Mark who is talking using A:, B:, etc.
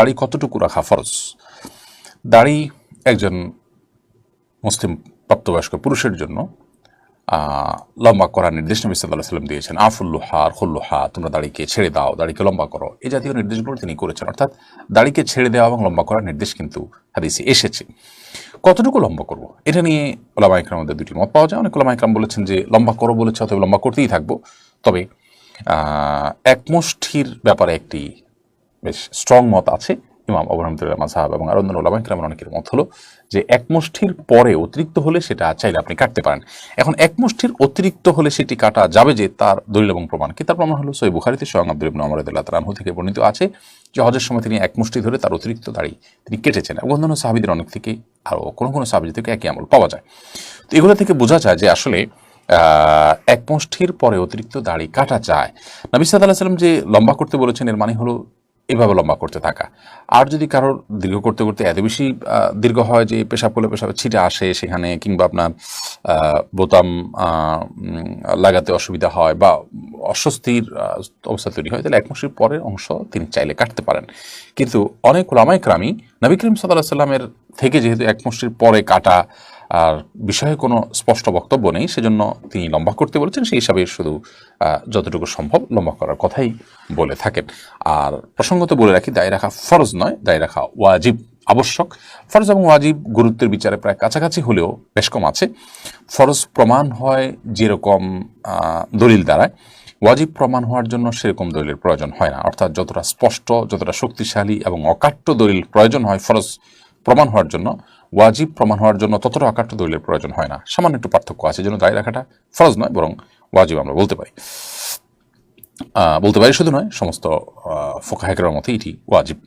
A: দাড়ি কতটুকু রাখা ফরজ? দাড়ি একজন মুসলিম প্রাপ্তবয়স্ক পুরুষের জন্য লম্বা করার নির্দেশ নবী সাল্লাহ সাল্লাম দিয়েছেন আফুল্লুহা খুল্লুহা তোমরা দাড়িকে ছেড়ে দাও দাড়িকে লম্বা করো। এই জাতীয় নির্দেশগুলো তিনি করেছেন। অর্থাৎ দাড়িকে ছেড়ে দেওয়া এবং লম্বা করার নির্দেশ কিন্তু হাদিসে এসেছে। কতটুকু লম্বা করব? এটা নিয়ে ওলামা ইকরাম মধ্যে দুটি মত পাওয়া যায়। অনেক ওলামা ইকরাম বলেছেন যে লম্বা করো বলেছে অথবা লম্বা করতেই থাকব। তবে আহ, এক মুষ্ঠির ব্যাপারে একটি বেশ স্ট্রং মত আছে ইমাম আবু রহমতুল্লাহ মাসাহাব এবং আর অন্যান্য ওলামা ইকরামের অনেকের মত হলো যে এক মুষ্ঠির পরে অতিরিক্ত হলে সেটা চাইলে আপনি কাটতে পারেন। এখন এক মুষ্ঠির অতিরিক্ত হলে সেটি কাটা যাবে যে তার দলিল এবং প্রমাণ কি? তার প্রমাণ হলো সই বুখারিতে স্বয়ং আব্দুল ইবনু আমর রাদিয়াল্লাহু তাআলা থেকে বর্ণিত আছে যে হজের সময় তিনি এক মুষ্টি ধরে তার অতিরিক্ত দাড়ি তিনি কেটেছেন এবং অন্যান্য সাহাবিদের অনেক থেকে আরও কোনো কোনো সাহাবি থেকে একই আমল পাওয়া যায়। তো এগুলো থেকে বোঝা যায় যে আসলে এক মুষ্ঠির পরে অতিরিক্ত দাড়ি কাটা যায়। নবী সাল্লাহ সাল্লাম যে লম্বা করতে বলেছেন এর মানে হলো এভাবে লম্বা করতে থাকা। আর যদি কারোর দীর্ঘ করতে করতে এত বেশি দীর্ঘ হয় যে পেশাব করলে পেশাব ছিটে আসে সেখানে কিংবা আপনার বোতাম লাগাতে অসুবিধা হয় বা অস্বস্তির অবস্থা তৈরি হয়, তাহলে এক মাসের পরের অংশ তিনি চাইলে কাটতে পারেন। কিন্তু অনেক ওলামাই ক্রামী নবী করিম সাল্লাহ সাল্লামের থেকে যেহেতু এক মুষ্টির পরে কাটা আর বিষয়ে কোনো স্পষ্ট বক্তব্য নেই, সেজন্য তিনি লম্বা করতে বলেছেন, সেই হিসাবে শুধু যতটুকু সম্ভব লম্বা করার কথাই বলে থাকেন। আর প্রসঙ্গত বলে রাখি, দায় রাখা ফরজ নয়, দায় রাখা ওয়াজিব আবশ্যক। ফরজ এবং ওয়াজিব গুরুত্বের বিচারে প্রায় কাছাকাছি হলেও বেশ কম আছে। ফরজ প্রমাণ হয় যেরকম দলিল দ্বারায়। ওয়াজিব প্রমাণ হওয়ার জন্য সেরকম দলিলের প্রয়োজন হয় না। অর্থাৎ যতটা স্পষ্ট, যতটা শক্তিশালী এবং অকাট্য দলিল প্রয়োজন হয় ফরজ প্রমাণ হওয়ার জন্য, ওয়াজিব প্রমাণ হওয়ার জন্য ততটা আকারটা দলিলের প্রয়োজন হয় না। সামান্য একটু পার্থক্য আছে, যেন দায় রাখাটা ফরজ নয়, বরং ওয়াজিব আমরা বলতে পারি। বলতে পারি শুধু নয়, সমস্ত ফোকাহেকের মতে এটি ওয়াজিব।